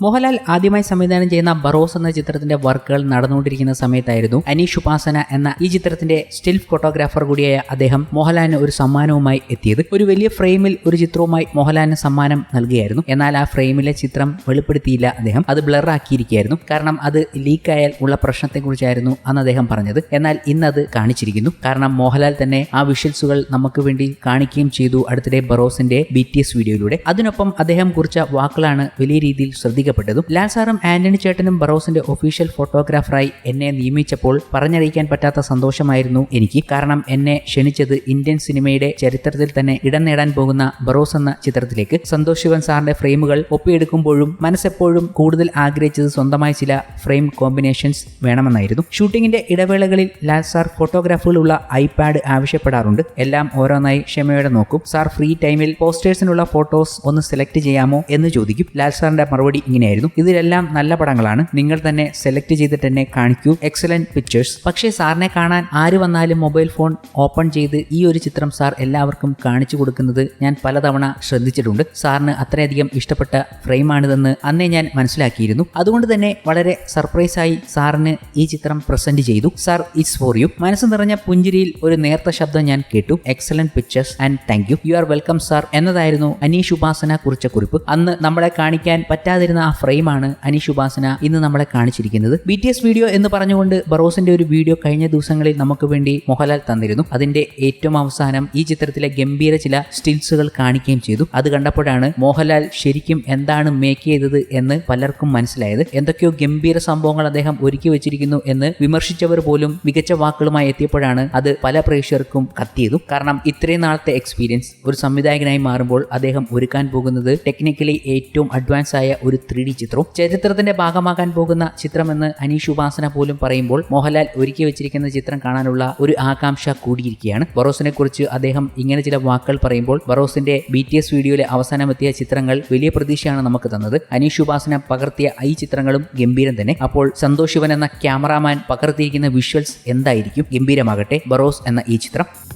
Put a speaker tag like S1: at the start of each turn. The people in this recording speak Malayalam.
S1: മോഹൻലാൽ ആദ്യമായി സംവിധാനം ചെയ്യുന്ന ബറോസ് എന്ന ചിത്രത്തിന്റെ വർക്കുകൾ നടന്നുകൊണ്ടിരിക്കുന്ന സമയത്തായിരുന്നു അനീഷ് ഉപാസന എന്ന ഈ ചിത്രത്തിന്റെ സ്റ്റിൽ ഫോട്ടോഗ്രാഫർ കൂടിയായ അദ്ദേഹം മോഹൻലാലിന് ഒരു സമ്മാനവുമായി എത്തിയത്. ഒരു വലിയ ഫ്രെയിമിൽ ഒരു ചിത്രവുമായി മോഹൻലാലിന് സമ്മാനം നൽകുകയായിരുന്നു എന്നാൽ ആ ഫ്രെയിമിലെ ചിത്രം വെളിപ്പെടുത്തിയില്ല അദ്ദേഹം. അത് ബ്ലർ ആക്കിയിരിക്കുകയായിരുന്നു. കാരണം അത് ലീക്കായാൽ ഉള്ള പ്രശ്നത്തെക്കുറിച്ചായിരുന്നു അന്ന് അദ്ദേഹം പറഞ്ഞത്. എന്നാൽ ഇന്ന് അത് കാണിച്ചിരിക്കുന്നു. കാരണം മോഹൻലാൽ തന്നെ ആ വിഷ്വൽസുകൾ നമുക്ക് വേണ്ടി കാണിക്കുകയും ചെയ്തു അടുത്തിടെ ബറോസിന്റെ ബി വീഡിയോയിലൂടെ. അതിനൊപ്പം അദ്ദേഹം കുറിച്ച വാക്കുകളാണ് വലിയ രീതിയിൽ ശ്രദ്ധിക്കപ്പെട്ടതും ലാൽസാറും ആന്റണി ചേട്ടനും ബറോസിന്റെ ഒഫീഷ്യൽ ഫോട്ടോഗ്രാഫറായി എന്നെ നിയമിച്ചപ്പോൾ പറഞ്ഞറിയിക്കാൻ പറ്റാത്ത സന്തോഷമായിരുന്നു എനിക്ക്. കാരണം എന്നെ ക്ഷണിച്ചത് ഇന്ത്യൻ സിനിമയുടെ ചരിത്രത്തിൽ തന്നെ ഇടം നേടാൻ പോകുന്ന ബറോസ് എന്ന ചിത്രത്തിലേക്ക്. സന്തോഷ് ശിവൻ സാറിന്റെ ഫ്രെയിമുകൾ ഒപ്പിയെടുക്കുമ്പോഴും മനസ്സെപ്പോഴും കൂടുതൽ ആഗ്രഹിച്ചത് സ്വന്തമായ ചില ഫ്രെയിം കോമ്പിനേഷൻസ് വേണമെന്നായിരുന്നു. ഷൂട്ടിംഗിന്റെ ഇടവേളകളിൽ ലാൽ സാർ ഫോട്ടോഗ്രാഫുകളുള്ള ഐപാഡ് ആവശ്യപ്പെടാറുണ്ട്. എല്ലാം ഓരോന്നായി ക്ഷമയോടെ നോക്കും. സാർ ഫ്രീ ടൈമിൽ പോസ്റ്റേഴ്സിനുള്ള ഫോട്ടോസ് ഒന്ന് സെലക്ട് ചെയ്യാമോ എന്ന് ചോദിക്കും. ലാൽ സാറിന്റെ മറുപടി ഇങ്ങനെയായിരുന്നു. ഇതിലെല്ലാം നല്ല പടങ്ങളാണ്. നിങ്ങൾ തന്നെ സെലക്ട് ചെയ്തിട്ട് തന്നെ കാണിക്കൂ. എക്സലന്റ് പിക്ചേഴ്സ് പക്ഷേ സാറിനെ കാണാൻ ആര് വന്നാലും മൊബൈൽ ഫോൺ ഓപ്പൺ ചെയ്ത് ഈ ഒരു ചിത്രം സാർ എല്ലാവർക്കും കാണിച്ചു കൊടുക്കുന്നത് ഞാൻ പലതവണ ശ്രദ്ധിച്ചിട്ടുണ്ട്. സാറിന് അത്രയധികം ഇഷ്ടപ്പെട്ട ഫ്രെയിമാണിതെന്ന് അന്നേ ഞാൻ മനസ്സിലാക്കിയിരുന്നു. അതുകൊണ്ട് തന്നെ വളരെ സർപ്രൈസായി സാറിന് ഈ ചിത്രം പ്രസന്റ് ചെയ്തു. സാർ ഇറ്റ്സ് ഫോർ യു മനസ്സ് നിറഞ്ഞ പുഞ്ചിരിയിൽ ഒരു നേർത്ത ശബ്ദം ഞാൻ കേട്ടു. Excellent pictures and thank you you are welcome sir എന്നതായിരുന്നു അനീഷ് ഉപാസന കുറിച്ച കുറിപ്പ്. അന്ന് നമ്മളെ കാണിക്കാൻ പറ്റാതിരുന്ന ഫ്രെയിമാണ് അനീഷ് ഉപാസന ഇന്ന് നമ്മളെ കാണിച്ചിരിക്കുന്നത്. ബി ടി എസ് വീഡിയോ എന്ന് പറഞ്ഞുകൊണ്ട് ബറോസിന്റെ ഒരു വീഡിയോ കഴിഞ്ഞ ദിവസങ്ങളിൽ നമുക്ക് വേണ്ടി മോഹൻലാൽ തന്നിരുന്നു. അതിന്റെ ഏറ്റവും അവസാനം ഈ ചിത്രത്തിലെ ഗംഭീര ചില സ്റ്റിൽസുകൾ കാണിക്കുകയും ചെയ്തു. അത് കണ്ടപ്പോഴാണ് മോഹൻലാൽ ശരിക്കും എന്താണ് മേക്ക് ചെയ്തത് എന്ന് പലർക്കും മനസ്സിലായത്. എന്തൊക്കെയോ ഗംഭീര സംഭവങ്ങൾ അദ്ദേഹം ഒരുക്കി വെച്ചിരിക്കുന്നു എന്ന് വിമർശിച്ചവർ പോലും മികച്ച വാക്കുകളുമായി എത്തിയപ്പോഴാണ് അത് പല പ്രേക്ഷകർക്കും കത്തിയതു. കാരണം ഇത്രയും നാളത്തെ എക്സ്പീരിയൻസ് ഒരു സംവിധായകനായി മാറുമ്പോൾ അദ്ദേഹം ഒരുക്കാൻ പോകുന്നത് ടെക്നിക്കലി ഏറ്റവും അഡ്വാൻസ് ആയ ഒരു ത്രീ ഡി ചിത്രവും ചരിത്രത്തിന്റെ ഭാഗമാകാൻ പോകുന്ന ചിത്രമെന്ന് അനീഷ് ഉപാസന പോലും പറയുമ്പോൾ മോഹൻലാൽ ഒരുക്കി വെച്ചിരിക്കുന്ന ചിത്രം കാണാനുള്ള ഒരു ആകാംക്ഷ കൂടിയിരിക്കുകയാണ്. ബറോസിനെ കുറിച്ച് അദ്ദേഹം ഇങ്ങനെ ചില വാക്കുകൾ പറയുമ്പോൾ ബറോസിന്റെ ബി ടി എസ് വീഡിയോയിലെ അവസാനമെത്തിയ ചിത്രങ്ങൾ വലിയ പ്രതീക്ഷയാണ് നമുക്ക് തന്നത്. അനീഷ് ഉപാസന പകർത്തിയ ഈ ചിത്രങ്ങളും ഗംഭീരം തന്നെ. അപ്പോൾ സന്തോഷ് ശിവൻ എന്ന ക്യാമറാമാൻ പകർത്തിയിരിക്കുന്ന വിഷ്വൽസ് എന്തായിരിക്കും? ഗംഭീരമാകട്ടെ. ബറോസ് എന്ന ഈ ചിത്രം.